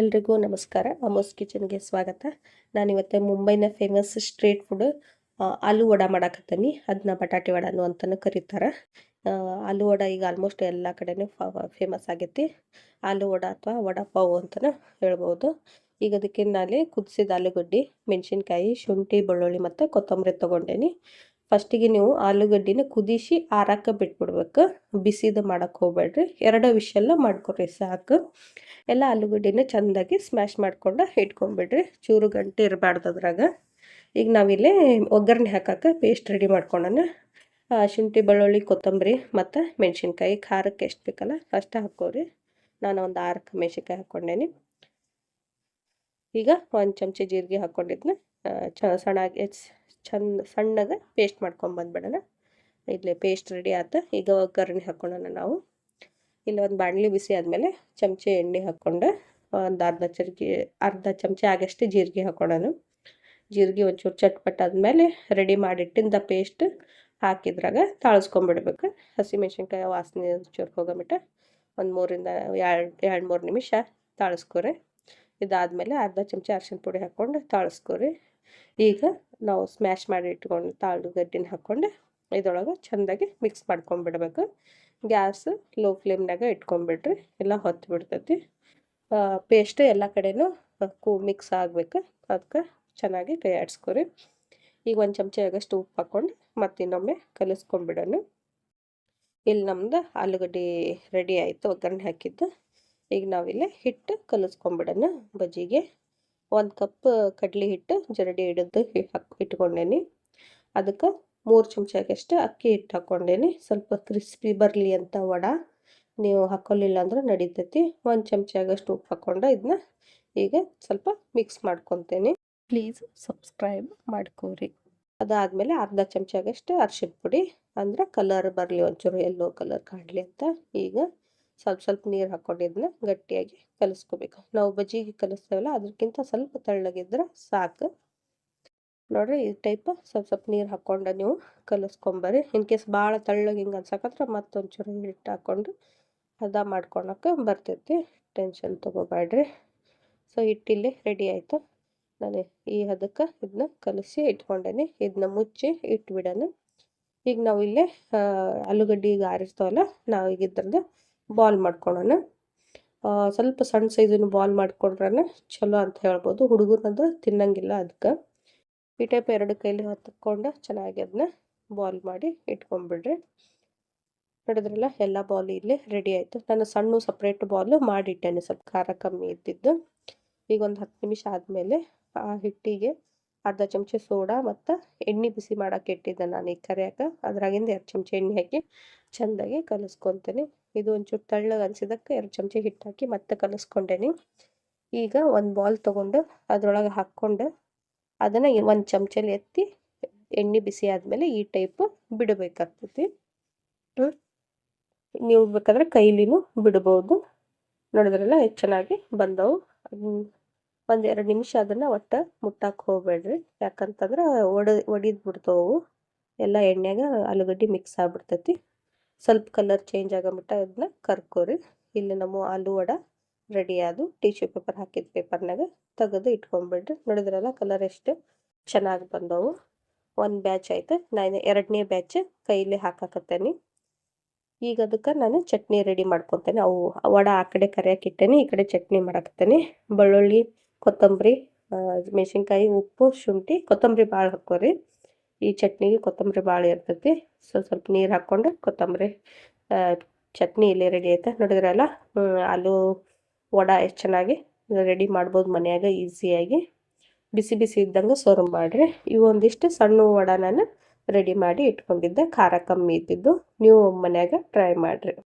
ಎಲ್ರಿಗೂ ನಮಸ್ಕಾರ. ಅಮೋಸ್ ಕಿಚನ್ಗೆ ಸ್ವಾಗತ. ನಾನು ಇವತ್ತೆ ಮುಂಬೈನ famous street food aloo vada ಮಾಡಾಕತ್ತೀನಿ. ಅದನ್ನ ಬಟಾಟೆ ವಡನು ಅಂತಲೂ ಕರೀತಾರೆ. ಆಲೂ ವಡ ಈಗ ಆಲ್ಮೋಸ್ಟ್ ಎಲ್ಲ ಕಡೆನೂ ಫೇಮಸ್ ಆಗೈತಿ. ಆಲೂ ವಡ ಅಥವಾ ವಡ ಪಾವ್ ಅಂತಲೂ ಹೇಳ್ಬೋದು. ಈಗ ಅದಕ್ಕೆ ನಾಳೆ ಕುದಿಸಿದ ಆಲೂಗಡ್ಡೆ, ಮೆಣಸಿನ್ಕಾಯಿ, ಶುಂಠಿ, ಬೆಳ್ಳುಳ್ಳಿ ಮತ್ತು ಕೊತ್ತಂಬರಿ ತೊಗೊಂಡೇನಿ. ಫಸ್ಟಿಗೆ ನೀವು ಆಲೂಗಡ್ಡಿನ ಕುದಿಸಿ ಆರಾಕ ಬಿಟ್ಬಿಡ್ಬೇಕು. ಬಿಸಿದ ಮಾಡಕ್ಕೆ ಹೋಗ್ಬೇಡ್ರಿ. ಎರಡು ವಿಷಲ್ಲ ಮಾಡ್ಕೊಡ್ರಿ ಸಾಕು. ಎಲ್ಲ ಆಲೂಗಡ್ಡಿನ ಚೆಂದಾಗಿ ಸ್ಮ್ಯಾಶ್ ಮಾಡ್ಕೊಂಡು ಇಟ್ಕೊಂಡ್ಬಿಡ್ರಿ. ಚೂರು ಗಂಟೆ ಇರಬಾರ್ದು ಅದ್ರಾಗ. ಈಗ ನಾವಿಲ್ಲಿ ಒಗ್ಗರಣೆ ಹಾಕಕ್ಕೆ ಪೇಸ್ಟ್ ರೆಡಿ ಮಾಡ್ಕೊಳನ ಶುಂಠಿ, ಬೆಳ್ಳುಳ್ಳಿ, ಕೊತ್ತಂಬರಿ ಮತ್ತು ಮೆಣಸಿನ್ಕಾಯಿ, ಖಾರಕ್ಕೆ ಎಷ್ಟು ಬೇಕಲ್ಲ ಅಷ್ಟು ಹಾಕೋರಿ. ನಾನು ಒಂದು ಆರು ಮೆಣಸಿನ್ಕಾಯಿ ಹಾಕ್ಕೊಂಡೇನಿ. ಈಗ ಒಂದು ಚಮಚ ಜೀರಿಗೆ ಹಾಕ್ಕೊಂಡಿದ್ನ ಚ, ಸಣ್ಣಗೆ ಚಂದ ಸಣ್ಣಗೆ ಪೇಸ್ಟ್ ಮಾಡ್ಕೊಂಬಂದ್ಬಿಡೋಣ ಇಲ್ಲೇ ಪೇಸ್ಟ್ ರೆಡಿ ಆಯ್ತು ಈಗ ಒಗ್ಗರಣೆ ಹಾಕ್ಕೊಳ್ಳೋಣ ನಾವು. ಇಲ್ಲಿ ಒಂದು ಬಾಣಲಿ ಬಿಸಿ ಆದಮೇಲೆ ಚಮಚೆ ಎಣ್ಣೆ ಹಾಕ್ಕೊಂಡು, ಒಂದು ಅರ್ಧ ಚರ್ಗಿ, ಅರ್ಧ ಚಮಚೆ ಆಗಷ್ಟೇ ಜೀರಿಗೆ ಹಾಕ್ಕೊಳ್ಳೋಣ ಜೀರಿಗೆ ಒಂಚೂರು ಚಟ್ಪಟ್ ಆದಮೇಲೆ ರೆಡಿ ಮಾಡಿಟ್ಟಿಂದ ಪೇಸ್ಟ್ ಹಾಕಿದ್ರಾಗ ತಾಳಿಸ್ಕೊಂಬಿಡ್ಬೇಕು. ಹಸಿಮೆಣ್ಸಿನ್ಕಾಯಿ ವಾಸನೆ ಒಂಚೂರು ಹೋಗೋಬಿಟ್ಟ ಒಂದು ಮೂರಿಂದ ಎರಡು ಎರಡು ಮೂರು ನಿಮಿಷ ತಾಳಿಸ್ಕೊರಿ. ಇದಾದಮೇಲೆ ಅರ್ಧ ಚಮಚ ಅರ್ಶಿನ ಪುಡಿ ಹಾಕ್ಕೊಂಡು ತಾಳಿಸ್ಕೊರಿ. ಈಗ ನಾವು ಸ್ಮ್ಯಾಶ್ ಮಾಡಿ ಇಟ್ಕೊಂಡು ತಾಳುಗಡ್ಡಿನ ಹಾಕ್ಕೊಂಡು. ಇದೊಳಗೆ ಚೆಂದಾಗಿ ಮಿಕ್ಸ್ ಮಾಡ್ಕೊಂಬಿಡ್ಬೇಕು ಗ್ಯಾಸ್ ಲೋ ಫ್ಲೇಮ್ನಾಗ ಇಟ್ಕೊಂಬಿಡ್ರಿ ಎಲ್ಲ ಹೊತ್ತು ಬಿಡ್ತೈತಿ. ಪೇಸ್ಟ್ ಎಲ್ಲ ಕಡೆನೂ ಕೂ ಮಿಕ್ಸ್ ಆಗಬೇಕು. ಅದಕ್ಕೆ ಚೆನ್ನಾಗಿ ಕೈ ಆಡಿಸ್ಕೊರಿ ಈಗ ಒಂದು ಚಮಚ ಆಗಷ್ಟು ಉಪ್ಪು ಹಾಕ್ಕೊಂಡು ಮತ್ತೆ ಇನ್ನೊಮ್ಮೆ ಕಲಿಸ್ಕೊಂಬಿಡೋಣ ಇಲ್ಲಿ ನಮ್ದು ಆಲೂಗಡ್ಡೆ ರೆಡಿ ಆಯಿತು. ಒಗ್ಗರಣೆ ಹಾಕಿದ್ದು. ಈಗ ನಾವಿಲ್ಲಿ ಹಿಟ್ಟು ಕಲಿಸ್ಕೊಂಬಿಡೋಣ ಬಜ್ಜಿಗೆ. ಒಂದು ಕಪ್ ಕಡಲೆ ಹಿಟ್ಟು ಜರಡಿ ಹಿಡಿದು ಹಾಕಿ ಇಟ್ಕೊಂಡೇನಿ. ಅದಕ್ಕೆ ಮೂರು ಚಮಚಗಷ್ಟು ಅಕ್ಕಿ ಹಿಟ್ಟು ಹಾಕ್ಕೊಂಡೇನಿ ಸ್ವಲ್ಪ ಕ್ರಿಸ್ಪಿ ಬರಲಿ ಅಂತ ವಡ. ನೀವು ಹಾಕ್ಕೊಳ್ಳಿಲ್ಲ ಅಂದ್ರೆ ನಡೀತೈತಿ. ಒಂದು ಚಮಚಗಷ್ಟು ಉಪ್ಪು ಹಾಕ್ಕೊಂಡು ಇದನ್ನ ಈಗ ಸ್ವಲ್ಪ ಮಿಕ್ಸ್ ಮಾಡ್ಕೊತೇನೆ. ಪ್ಲೀಸ್ ಸಬ್ಸ್ಕ್ರೈಬ್ ಮಾಡ್ಕೋರಿ. ಅದಾದಮೇಲೆ ಅರ್ಧ ಚಮಚಗಷ್ಟು ಅರ್ಶಿನ ಪುಡಿ ಅಂದ್ರೆ ಕಲರ್ ಬರಲಿ ಒಂಚೂರು ಎಲ್ಲೋ ಕಲರ್ ಕಾಣಲಿ ಅಂತ ಈಗ ಸ್ವಲ್ಪ ಸ್ವಲ್ಪ ನೀರು ಹಾಕ್ಕೊಂಡಿದ್ದನ್ನ ಗಟ್ಟಿಯಾಗಿ ಕಲಿಸ್ಕೋಬೇಕು. ನಾವು ಬಜ್ಜಿಗೆ ಕಲಿಸ್ತೇವಲ್ಲ, ಅದಕ್ಕಿಂತ ಸ್ವಲ್ಪ ತೆಳ್ಳಗಿದ್ರೆ ಸಾಕು. ನೋಡ್ರಿ ಈ ಟೈಪ್ ಸ್ವಲ್ಪ ಸ್ವಲ್ಪ ನೀರು ಹಾಕ್ಕೊಂಡು ನೀವು ಕಲಿಸ್ಕೊಂಬರ್ರಿ. ಇನ್ ಕೇಸ್ ಭಾಳ ತೆಳ್ಳಗೆ ಹಿಂಗೆ ಅನ್ಸಕತ್ರ ಮತ್ತೊಂಚೂರು ಹಿಟ್ಟು ಹಾಕ್ಕೊಂಡು ಹದ ಮಾಡ್ಕೊಳಕ್ಕೆ ಬರ್ತೈತಿ. ಟೆನ್ಷನ್ ತೊಗೋಬೇಡ್ರಿ. ಸೊ ಹಿಟ್ಟಿಲ್ಲಿ ರೆಡಿ ಆಯಿತು. ನಾನು ಈ ಹದಕ್ಕೆ ಇದನ್ನ ಕಲಸಿ ಇಟ್ಕೊಂಡೇನಿ. ಇದನ್ನ ಮುಚ್ಚಿ ಇಟ್ಬಿಡೋಣ. ಈಗ ನಾವು ಇಲ್ಲೇ ಆಲೂಗಡ್ಡೆ ಈಗ ಆರಿಸ್ತೇವಲ್ಲ ನಾವು ಈಗ ಇದ್ರದ್ದು ಬಾಲ್ ಮಾಡ್ಕೊಳ್ಳೋಣ ಸ್ವಲ್ಪ ಸಣ್ಣ ಸೈಜನ್ನು ಬಾಲ್ ಮಾಡ್ಕೊಂಡ್ರೆ ಚಲೋ ಅಂತ ಹೇಳ್ಬೋದು. ಹುಡುಗರನ್ನದು ತಿನ್ನಂಗಿಲ್ಲ ಅದಕ್ಕೆ ಈ ಟೈಪ್ ಎರಡು ಕೈಲಿ ಹೊತ್ಕೊಂಡು ಚೆನ್ನಾಗಿ ಅದನ್ನ ಬಾಲ್ ಮಾಡಿ ಇಟ್ಕೊಂಡ್ಬಿಡ್ರಿ ನೋಡಿದ್ರಲ್ಲ, ಎಲ್ಲ ಬಾಲ್ ಇಲ್ಲಿ ರೆಡಿ ಆಯಿತು. ನಾನು ಸಣ್ಣ ಸಪ್ರೇಟ್ ಬಾಲ್ ಮಾಡಿಟ್ಟೇನೆ, ಸ್ವಲ್ಪ ಖಾರ ಕಮ್ಮಿ ಇದ್ದಿದ್ದು. ಈಗ ಒಂದು ಹತ್ತು ನಿಮಿಷ ಆದಮೇಲೆ ಆ ಹಿಟ್ಟಿಗೆ ಅರ್ಧ ಚಮಚ ಸೋಡಾ ಮತ್ತು ಎಣ್ಣೆ ಬಿಸಿ ಮಾಡೋಕೆ ಇಟ್ಟಿದ್ದೆ ನಾನು ಈಗ ಕರಿಯಾಕ. ಅದ್ರಾಗಿಂದ ಎರಡು ಚಮಚ ಎಣ್ಣೆ ಹಾಕಿ ಚೆಂದಾಗಿ ಕಲಿಸ್ಕೊತೀನಿ. ಇದು ಒಂಚೂರು ತೆಳ್ಳಗೆ ಅನ್ಸಿದಕ್ಕೆ ಎರಡು ಚಮಚ ಹಿಟ್ಟು ಹಾಕಿ ಮತ್ತೆ ಕಲಿಸ್ಕೊಂಡೇನಿ. ಈಗ ಒಂದು ಬಾಲ್ ತೊಗೊಂಡು ಅದರೊಳಗೆ ಹಾಕ್ಕೊಂಡು ಅದನ್ನು ಒಂದು ಚಮಚಲ್ಲಿ ಎತ್ತಿ ಎಣ್ಣೆ ಬಿಸಿ ಆದಮೇಲೆ ಈ ಟೈಪ್ ಬಿಡಬೇಕಾಗ್ತೈತಿ. ನೀವು ಬೇಕಾದ್ರೆ ಕೈಲಿನೂ ಬಿಡ್ಬೋದು. ನೋಡಿದ್ರಲ್ಲ ಚೆನ್ನಾಗಿ ಬಂದವು. ಒಂದು ಎರಡು ನಿಮಿಷ ಅದನ್ನು ಒಟ್ಟು ಮುಟ್ಟಕ್ಕೆ ಹೋಗ್ಬೇಡ್ರಿ. ಯಾಕಂತಂದ್ರೆ ಒಡ, ಒಡಿದು ಬಿಡ್ತಾವು ಎಲ್ಲ ಎಣ್ಣೆಗೆ ಆಲೂಗಡ್ಡೆ ಮಿಕ್ಸ್ ಆಗಿಬಿಡ್ತೈತಿ. ಸ್ವಲ್ಪ ಕಲರ್ ಚೇಂಜ್ ಆಗೋ ಮಟ್ಟ ಅದನ್ನ ಕರ್ಕೋರಿ. ಇಲ್ಲಿ ನಮ್ಮ ಆಲೂ ವಡ ರೆಡಿಯಾದು ಟಿಶ್ಯೂ ಪೇಪರ್ ಹಾಕಿದ ಪೇಪರ್ನಾಗ ತೆಗೆದು ಇಟ್ಕೊಂಡ್ಬಿಡ್ರಿ ನೋಡಿದ್ರಲ್ಲ ಕಲರ್ ಎಷ್ಟು ಚೆನ್ನಾಗಿ ಬಂದವು. ಒಂದು ಬ್ಯಾಚ್ ಆಯ್ತು. ನಾನು ಎರಡನೇ ಬ್ಯಾಚ್ ಕೈಲಿ ಹಾಕಾಕತ್ತೇನೆ. ಈಗ ಅದಕ್ಕೆ ನಾನು ಚಟ್ನಿ ರೆಡಿ ಮಾಡ್ಕೊತೇನೆ. ಅವು ವಡ ಆ ಕಡೆ ಕರಿಯಕ್ಕೆ ಇಟ್ಟೇನಿ, ಈ ಕಡೆ ಚಟ್ನಿ ಮಾಡಾಕತ್ತೇನೆ. ಬೆಳ್ಳುಳ್ಳಿ ಕೊತ್ತಂಬರಿ ಮೆಣಸಿನ್ಕಾಯಿ, ಉಪ್ಪು, ಶುಂಠಿ, ಕೊತ್ತಂಬರಿ ಭಾಳ ಹಾಕೋರಿ ಈ ಚಟ್ನಿಗೆ ಕೊತ್ತಂಬರಿ ಭಾಳ ಇರ್ತೈತಿ. ಸ್ವಲ್ಪ ಸ್ವಲ್ಪ ನೀರು ಹಾಕ್ಕೊಂಡು ಕೊತ್ತಂಬರಿ ಚಟ್ನಿ ಇಲ್ಲಿ ರೆಡಿ ಐತೆ. ನೋಡಿದ್ರಲ್ಲ ಆಲೂ ವಡ ಎಷ್ಟು ಚೆನ್ನಾಗಿ ರೆಡಿ ಮಾಡ್ಬೋದು ಮನೆಯಾಗ ಈಸಿಯಾಗಿ ಬಿಸಿ ಬಿಸಿ ಇದ್ದಂಗೆ ಸರ್ವ್ ಮಾಡಿರಿ. ಇವು ಒಂದಿಷ್ಟು ಸಣ್ಣ ವಡ ನಾನು ರೆಡಿ ಮಾಡಿ ಇಟ್ಕೊಂಡಿದ್ದೆ. ಖಾರ ಕಮ್ಮಿ ಇದ್ದಿದ್ದು. ನೀವು ಮನ್ಯಾಗ ಟ್ರೈ ಮಾಡಿರಿ.